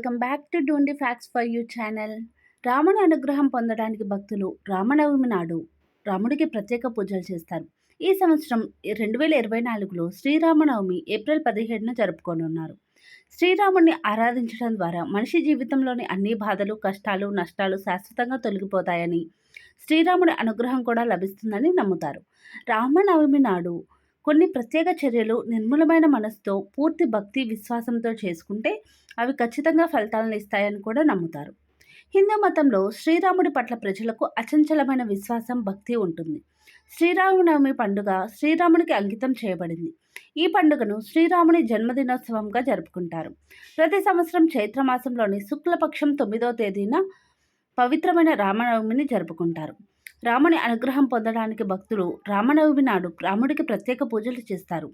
Welcome back to డూండి facts for you channel రాముని అనుగ్రహం పొందడానికి భక్తులు రామనవమి నాడు రాముడికి ప్రత్యేక పూజలు చేస్తారు. ఈ సంవత్సరం రెండు వేల ఇరవై నాలుగులో శ్రీరామనవమి ఏప్రిల్ పదిహేడున జరుపుకోనున్నారు. శ్రీరాముడిని ఆరాధించడం ద్వారా మనిషి జీవితంలోని అన్ని బాధలు కష్టాలు నష్టాలు శాశ్వతంగా తొలగిపోతాయని శ్రీరాముడి అనుగ్రహం కూడా లభిస్తుందని నమ్ముతారు. రామనవమి నాడు కొన్ని ప్రత్యేక చర్యలు నిర్మూలమైన మనసుతో పూర్తి భక్తి విశ్వాసంతో చేసుకుంటే అవి ఖచ్చితంగా ఫలితాలను ఇస్తాయని కూడా నమ్ముతారు. హిందూ మతంలో శ్రీరాముడి పట్ల ప్రజలకు అచంచలమైన విశ్వాసం భక్తి ఉంటుంది. శ్రీరామనవమి పండుగ శ్రీరామునికి అంకితం చేయబడింది. ఈ పండుగను శ్రీరాముని జన్మదినోత్సవంగా జరుపుకుంటారు. ప్రతి సంవత్సరం చైత్రమాసంలోని శుక్లపక్షం తొమ్మిదో తేదీన పవిత్రమైన రామనవమిని జరుపుకుంటారు. రాముని అనుగ్రహం పొందడానికి భక్తులు రామనవమి నాడు రాముడికి ప్రత్యేక పూజలు చేస్తారు.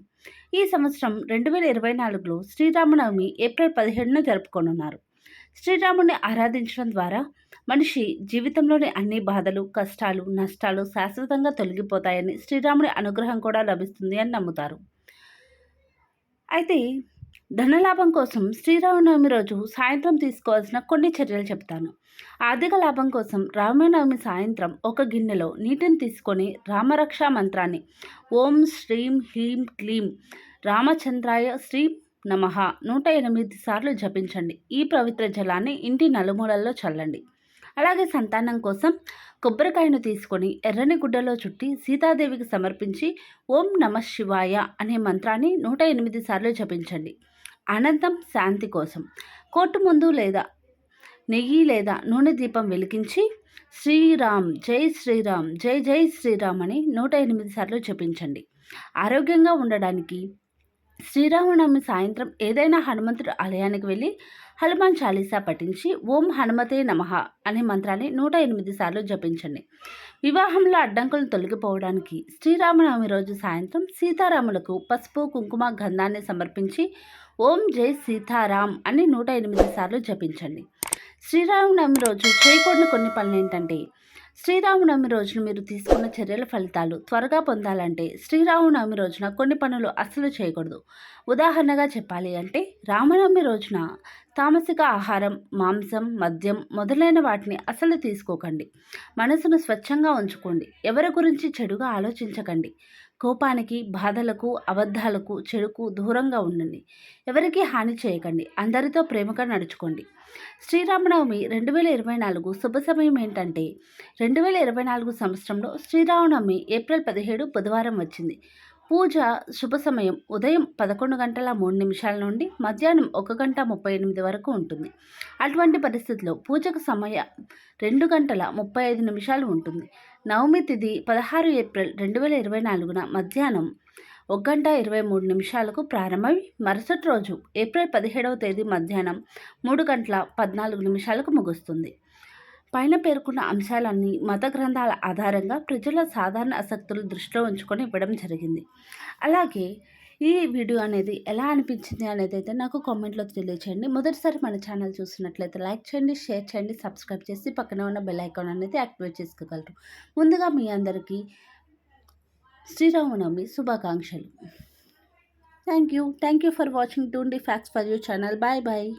ఈ సంవత్సరం రెండు వేల ఇరవై నాలుగులో శ్రీరామనవమి ఏప్రిల్ పదిహేడున జరుపుకోనున్నారు. శ్రీరాముడిని ఆరాధించడం ద్వారా మనిషి జీవితంలోని అన్ని బాధలు కష్టాలు నష్టాలు శాశ్వతంగా తొలగిపోతాయని శ్రీరాముడి అనుగ్రహం కూడా లభిస్తుంది అని నమ్ముతారు. అయితే ధనలాభం కోసం శ్రీరామనవమి రోజు సాయంత్రం తీసుకోవాల్సిన కొన్ని చర్యలు చెప్తాను. ఆర్థిక లాభం కోసం రామనవమి సాయంత్రం ఒక గిన్నెలో నీటిని తీసుకొని రామరక్ష మంత్రాన్ని ఓం శ్రీం హ్రీం క్లీం రామచంద్రాయ శ్రీ నమ నూట ఎనిమిది సార్లు జపించండి. ఈ పవిత్ర జలాన్ని ఇంటి నలుమూలల్లో చల్లండి. అలాగే సంతానం కోసం కొబ్బరికాయను తీసుకొని ఎర్రని గుడ్డలో చుట్టి సీతాదేవికి సమర్పించి ఓం నమ శివాయ అనే మంత్రాన్ని నూట ఎనిమిది సార్లు జపించండి. అనంతం శాంతి కోసం. కోర్టు ముందు లేదా నెయ్యి లేదా నూనె దీపం వెలిగించి శ్రీరామ్ జై శ్రీరామ్ జై జై శ్రీరామ్ అని నూట ఎనిమిది సార్లు జపించండి. ఆరోగ్యంగా ఉండడానికి శ్రీరామనవమి సాయంత్రం ఏదైనా హనుమంతుడి ఆలయానికి వెళ్ళి హనుమాన్ చాలీసా పఠించి ఓం హనుమతే నమ అనే మంత్రాన్ని నూట ఎనిమిది సార్లు జపించండి. వివాహంలో అడ్డంకులు తొలగిపోవడానికి శ్రీరామనవమి రోజు సాయంత్రం సీతారాములకు పసుపు కుంకుమ గంధాన్ని సమర్పించి ఓం జై సీతారాం అని నూట ఎనిమిది సార్లు జపించండి. శ్రీరామనవమి రోజు చేయకూడని కొన్ని పనులు ఏంటంటే శ్రీరామనవమి రోజున మీరు తీసుకున్న చర్యల ఫలితాలు త్వరగా పొందాలంటే శ్రీరామనవమి రోజున కొన్ని పనులు అస్సలు చేయకూడదు. ఉదాహరణగా చెప్పాలి అంటే రామనవమి రోజున తామసిక ఆహారం మాంసం మద్యం మొదలైన వాటిని అసలు తీసుకోకండి. మనసును స్వచ్ఛంగా ఉంచుకోండి. ఎవరి గురించి చెడుగా ఆలోచించకండి. కోపానికి బాధలకు అబద్ధాలకు చెడుకు దూరంగా ఉండండి. ఎవరికి హాని చేయకండి. అందరితో ప్రేమగా నడుచుకోండి. శ్రీరామనవమి రెండు వేల ఇరవై నాలుగు శుభ సమయం ఏంటంటే రెండు వేల ఇరవై నాలుగు సంవత్సరంలో శ్రీరామనవమి ఏప్రిల్ పదిహేడు బుధవారం వచ్చింది. పూజ శుభ సమయం ఉదయం పదకొండు గంటల మూడు నిమిషాల నుండి మధ్యాహ్నం ఒక గంట ముప్పై ఎనిమిది వరకు ఉంటుంది. అటువంటి పరిస్థితుల్లో పూజకు సమయ రెండు గంటల ముప్పై ఐదు నిమిషాలు ఉంటుంది. నవమి తిథి పదహారు ఏప్రిల్ రెండు వేల ఇరవై నాలుగున మధ్యాహ్నం ఒక గంట ఇరవై మూడు నిమిషాలకు ప్రారంభమై మరుసటి రోజు ఏప్రిల్ పదిహేడవ తేదీ మధ్యాహ్నం మూడు గంటల పద్నాలుగు నిమిషాలకు ముగుస్తుంది. పైన పేర్కొన్న అంశాలన్నీ మత గ్రంథాల ఆధారంగా ప్రజల సాధారణ ఆసక్తులు దృష్టిలో ఉంచుకొని ఇవ్వడం జరిగింది. అలాగే ఈ వీడియో అనేది ఎలా అనిపించింది అనేది అయితే నాకు కామెంట్లో తెలియచేయండి. మొదటిసారి మన ఛానల్ చూసినట్లయితే లైక్ చేయండి షేర్ చేయండి సబ్స్క్రైబ్ చేసి పక్కన ఉన్న బెల్ ఐకాన్ అనేది యాక్టివేట్ చేసుకోగలరు. ముందుగా మీ అందరికీ శ్రీరామనవమి శుభాకాంక్షలు. Thank you. Thank you for watching. Don't D facts for you channel. Bye bye.